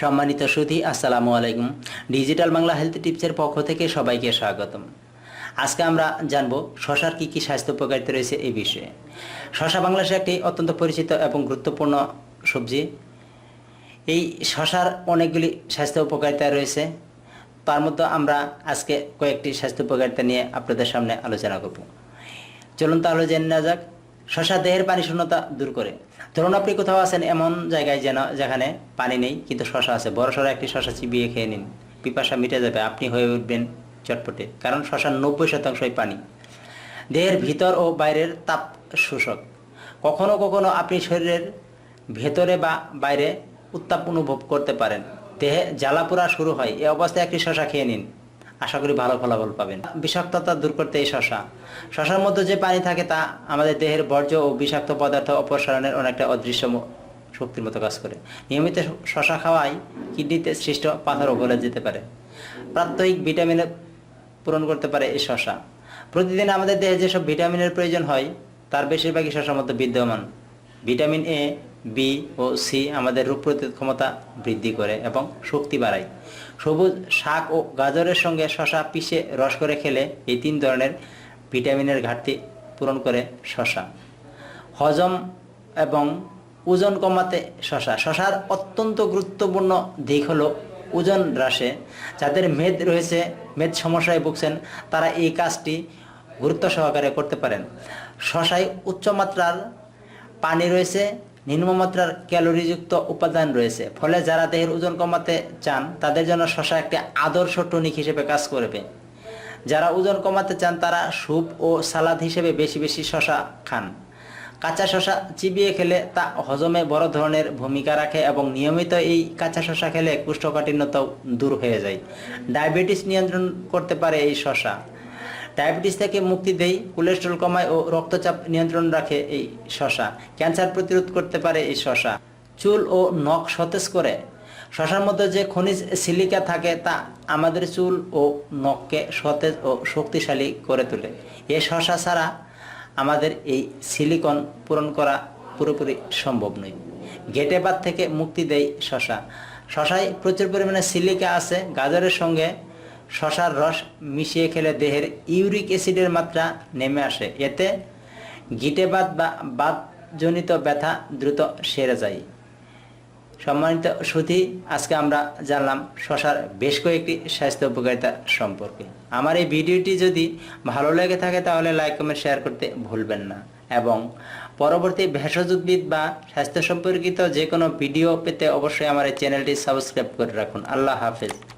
সম্মানিত সুধী, আসসালামু আলাইকুম। ডিজিটাল বাংলা হেলথ টিপসের পক্ষ থেকে সবাইকে স্বাগতম। আজকে আমরা জানব শশার কি কি স্বাস্থ্য উপকারিতা রয়েছে এই বিষয়ে। শশা বাংলাদেশে একটি অত্যন্ত পরিচিত এবং গুরুত্বপূর্ণ সবজি। এই শশার অনেকগুলি স্বাস্থ্য উপকারিতা রয়েছে। তার মধ্যে আমরা আজকে কয়েকটি স্বাস্থ্য উপকারিতা নিয়ে আপনাদের সামনে আলোচনা করব। চলুন তাহলে জেনে নেওয়া যাক শশা দেহের পানি শূন্যতা দূর করে। ধরুন আপনি কোথাও আছেন এমন জায়গায় যেন, যেখানে পানি নেই, কিন্তু শশা আছে। বড় সড়ো একটি শশা চিবিয়ে খেয়ে নিন। পিপাসা মিটে যাবে, আপনি হয়ে উঠবেন চটপটে। কারণ শশার নব্বই শতাংশই পানি। দেহের ভিতর ও বাইরের তাপ শোষক। কখনো কখনো আপনি শরীরের ভেতরে বা বাইরে উত্তাপ অনুভব করতে পারেন। দেহে জ্বালাপোড়া শুরু হয়। এ অবস্থায় একটি শশা খেয়ে নিন। আশা করি ভালো ফলাফল পাবেন। বিষাক্ততা দূর করতে এই শশা। শশার মধ্যে যে পানি থাকে তা আমাদের দেহের বর্জ্য ও বিষাক্ত পদার্থ অপসারণের অনেকটা অদৃশ্য শক্তির মতো কাজ করে। নিয়মিত শশা খাওয়াই কিডনিতে সৃষ্ট পাথরও গলে যেতে পারে। প্রাত্যহিক ভিটামিনের পূরণ করতে পারে এই শশা। প্রতিদিন আমাদের দেহে যেসব ভিটামিনের প্রয়োজন হয়, তার বেশিরভাগই শশার মধ্যে বিদ্যমান। ভিটামিন এ বি ও সি আমাদের রোগ প্রতিরোধ ক্ষমতা বৃদ্ধি করে এবং শক্তি বাড়ায়। সবুজ শাক ও গাজরের সঙ্গে শশা পিষে রস করে খেলে এই তিন ধরনের ভিটামিনের ঘাটতি পূরণ করে শশা হজম এবং ওজন কমাতে শশা শশার অত্যন্ত গুরুত্বপূর্ণ দিক হলো ওজন হ্রাসে। যাদের মেদ রয়েছে, মেদ সমস্যায় ভুগছেন, তারা এই কাজটি গুরুত্ব সহকারে করতে পারেন। শশায় উচ্চমাত্রার পানি রয়েছে নিম্নমাত্রার ক্যালোরিযুক্ত উপাদান রয়েছে। ফলে যারা দেহের ওজন কমাতে চান, তাদের জন্য শশা একটি আদর্শ টনিক হিসেবে কাজ করবে। যারা ওজন কমাতে চান, তারা স্যুপ ও সালাদ হিসেবে বেশি বেশি শশা খান। কাঁচা শশা চিবিয়ে খেলে তা হজমে বড় ধরনের ভূমিকা রাখে এবং নিয়মিত এই কাঁচা শশা খেলে কুষ্ঠকাঠিন্যতাও দূর হয়ে যায়। ডায়াবেটিস নিয়ন্ত্রণ করতে পারে এই শশা। ডায়াবেটিস থেকে মুক্তি দেয় কোলেস্ট্রল কমায় ও রক্তচাপ নিয়ন্ত্রণ রাখে এই শশা। ক্যান্সার প্রতিরোধ করতে পারে এই শশা। চুল ও নখ সতেজ করে। শশার মধ্যে যে খনিজ সিলিকা থাকে তা আমাদের চুল ও নখকে সতেজ ও শক্তিশালী করে তোলে। এ শশা ছাড়া আমাদের এই সিলিকন পূরণ করা পুরোপুরি সম্ভব নয়। ঘেটে বাত থেকে মুক্তি দেয় শশা। শশায় প্রচুর পরিমাণে সিলিকা আছে, গাজরের সঙ্গে শশার রস মিশিয়ে খেলে দেহের ইউরিক অ্যাসিডের মাত্রা নেমে আসে। এতে গিটেবাত বা বাতজনিত ব্যথা দ্রুত সেরে যায়। সম্মানিত সুধী আজকে আমরা জানলাম শশার বেশ কয়েকটি স্বাস্থ্য উপকারিতা সম্পর্কে। আমার এই ভিডিওটি যদি ভালো লেগে থাকে, তাহলে লাইক, কমেন্ট, শেয়ার করতে ভুলবেন না। এবং পরবর্তী ভেষজ উদ্ভিদ বা স্বাস্থ্য সম্পর্কিত যে কোনো ভিডিও পেতে অবশ্যই আমার এই চ্যানেলটি সাবস্ক্রাইব করে রাখুন। আল্লাহ হাফেজ।